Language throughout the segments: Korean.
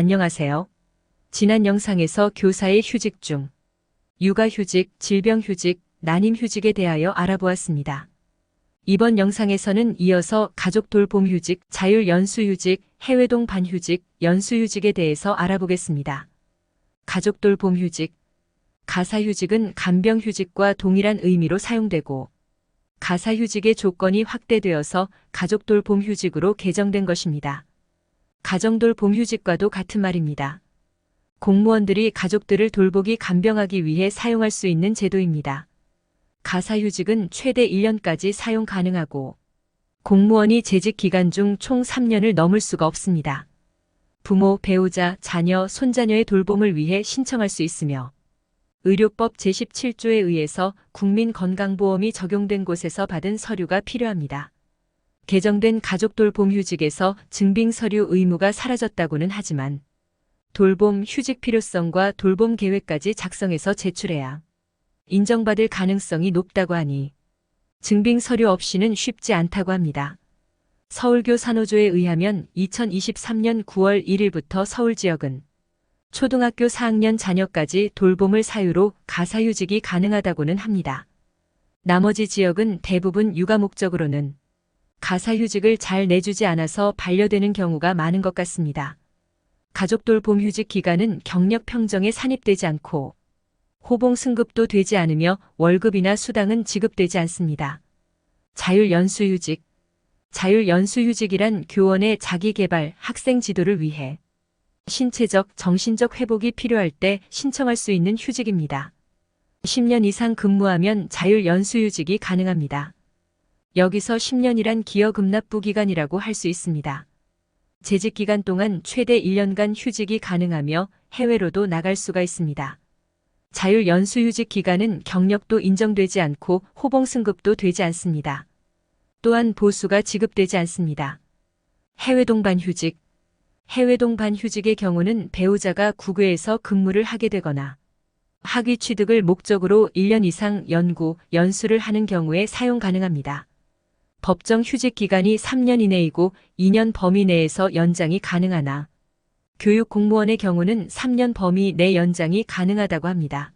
안녕하세요. 지난 영상에서 교사의 휴직 중 육아휴직, 질병휴직, 난임휴직에 대하여 알아보았습니다. 이번 영상에서는 이어서 가족 돌봄 휴직, 자율 연수 휴직, 해외 동 반 휴직, 연수 휴직에 대해서 알아보겠습니다. 가족 돌봄 휴직, 가사 휴직은 간병 휴직과 동일한 의미로 사용되고 가사 휴직의 조건이 확대되어서 가족 돌봄 휴직으로 개정된 것입니다. 가정돌 봄휴직과도 같은 말입니다. 공무원들이 가족들을 돌보기 간병하기 위해 사용할 수 있는 제도입니다. 가사휴직은 최대 1년까지 사용 가능하고 공무원이 재직 기간 중 총 3년을 넘을 수가 없습니다. 부모, 배우자, 자녀, 손자녀의 돌봄을 위해 신청할 수 있으며 의료법 제17조에 의해서 국민건강보험이 적용된 곳에서 받은 서류가 필요합니다. 개정된 가족 돌봄 휴직에서 증빙 서류 의무가 사라졌다고는 하지만 돌봄 휴직 필요성과 돌봄 계획까지 작성해서 제출해야 인정받을 가능성이 높다고 하니 증빙 서류 없이는 쉽지 않다고 합니다. 서울교 산호조에 의하면 2023년 9월 1일부터 서울 지역은 초등학교 4학년 자녀까지 돌봄을 사유로 가사휴직이 가능하다고는 합니다. 나머지 지역은 대부분 육아 목적으로는 가사휴직을 잘 내주지 않아서 반려되는 경우가 많은 것 같습니다. 가족 돌봄 휴직 기간은 경력 평정에 산입되지 않고 호봉 승급도 되지 않으며 월급이나 수당은 지급되지 않습니다. 자율 연수휴직 자율 연수휴직이란 교원의 자기개발, 학생 지도를 위해 신체적, 정신적 회복이 필요할 때 신청할 수 있는 휴직입니다. 10년 이상 근무하면 자율 연수휴직이 가능합니다. 여기서 10년이란 기여금납부 기간이라고 할 수 있습니다. 재직 기간 동안 최대 1년간 휴직이 가능하며 해외로도 나갈 수가 있습니다. 자율 연수휴직 기간은 경력도 인정되지 않고 호봉 승급도 되지 않습니다. 또한 보수가 지급되지 않습니다. 해외 동반 휴직 해외 동반 휴직의 경우는 배우자가 국외에서 근무를 하게 되거나 학위 취득을 목적으로 1년 이상 연구, 연수를 하는 경우에 사용 가능합니다. 법정 휴직 기간이 3년 이내이고 2년 범위 내에서 연장이 가능하나 교육 공무원의 경우는 3년 범위 내 연장이 가능하다고 합니다.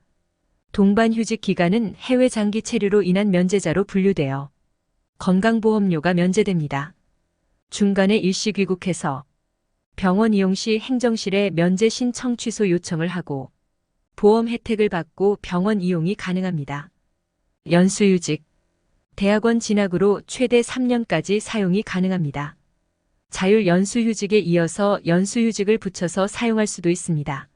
동반 휴직 기간은 해외 장기 체류로 인한 면제자로 분류되어 건강보험료가 면제됩니다. 중간에 일시 귀국해서 병원 이용 시 행정실에 면제 신청 취소 요청을 하고 보험 혜택을 받고 병원 이용이 가능합니다. 연수휴직 대학원 진학으로 최대 3년까지 사용이 가능합니다. 자율 연수휴직에 이어서 연수휴직을 붙여서 사용할 수도 있습니다.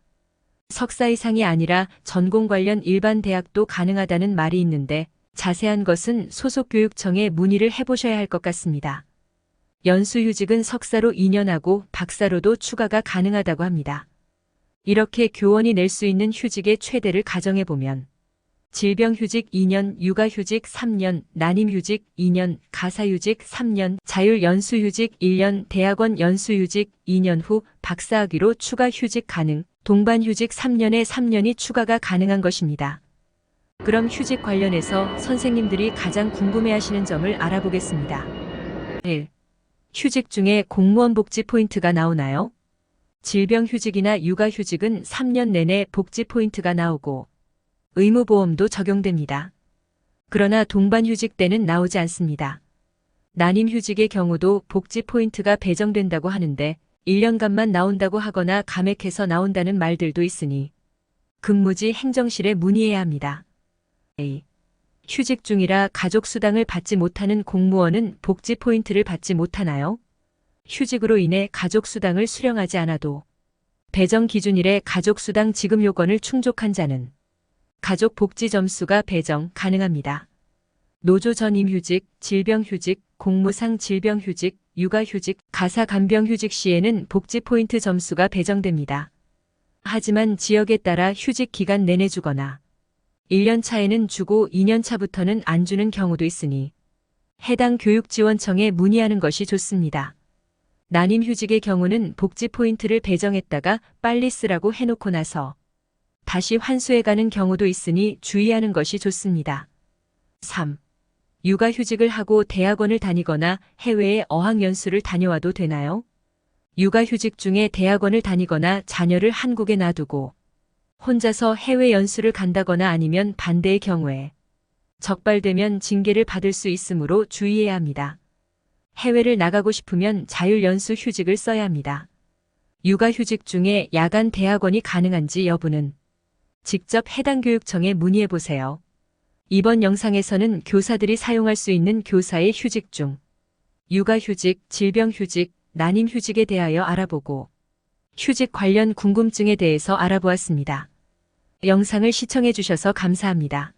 석사 이상이 아니라 전공 관련 일반 대학도 가능하다는 말이 있는데 자세한 것은 소속 교육청에 문의를 해보셔야 할 것 같습니다. 연수휴직은 석사로 2년하고 박사로도 추가가 가능하다고 합니다. 이렇게 교원이 낼 수 있는 휴직의 최대를 가정해보면 질병휴직 2년, 육아휴직 3년, 난임휴직 2년, 가사휴직 3년, 자율연수휴직 1년, 대학원 연수휴직 2년 후 박사학위로 추가 휴직 가능, 동반휴직 3년에 3년이 추가가 가능한 것입니다. 그럼 휴직 관련해서 선생님들이 가장 궁금해하시는 점을 알아보겠습니다. 1. 휴직 중에 공무원 복지 포인트가 나오나요? 질병휴직이나 육아휴직은 3년 내내 복지 포인트가 나오고 의무보험도 적용됩니다. 그러나 동반휴직 때는 나오지 않습니다. 난임휴직의 경우도 복지 포인트가 배정된다고 하는데 1년간만 나온다고 하거나 감액해서 나온다는 말들도 있으니 근무지 행정실에 문의해야 합니다. A. 휴직 중이라 가족수당을 받지 못하는 공무원은 복지 포인트를 받지 못하나요? 휴직으로 인해 가족수당을 수령하지 않아도 배정 기준일에 가족수당 지급 요건을 충족한 자는 가족 복지 점수가 배정 가능합니다. 노조 전임 휴직, 질병 휴직, 공무상 질병 휴직, 육아 휴직, 가사 간병 휴직 시에는 복지 포인트 점수가 배정됩니다. 하지만 지역에 따라 휴직 기간 내내 주거나 1년 차에는 주고 2년 차부터는 안 주는 경우도 있으니 해당 교육지원청에 문의하는 것이 좋습니다. 난임 휴직의 경우는 복지 포인트를 배정했다가 빨리 쓰라고 해놓고 나서 다시 환수해가는 경우도 있으니 주의하는 것이 좋습니다. 3. 육아휴직을 하고 대학원을 다니거나 해외에 어학연수를 다녀와도 되나요? 육아휴직 중에 대학원을 다니거나 자녀를 한국에 놔두고 혼자서 해외 연수를 간다거나 아니면 반대의 경우에 적발되면 징계를 받을 수 있으므로 주의해야 합니다. 해외를 나가고 싶으면 자율연수 휴직을 써야 합니다. 육아휴직 중에 야간 대학원이 가능한지 여부는 직접 해당 교육청에 문의해 보세요. 이번 영상에서는 교사들이 사용할 수 있는 교사의 휴직 중 육아휴직, 질병휴직, 난임휴직에 대하여 알아보고 휴직 관련 궁금증에 대해서 알아보았습니다. 영상을 시청해 주셔서 감사합니다.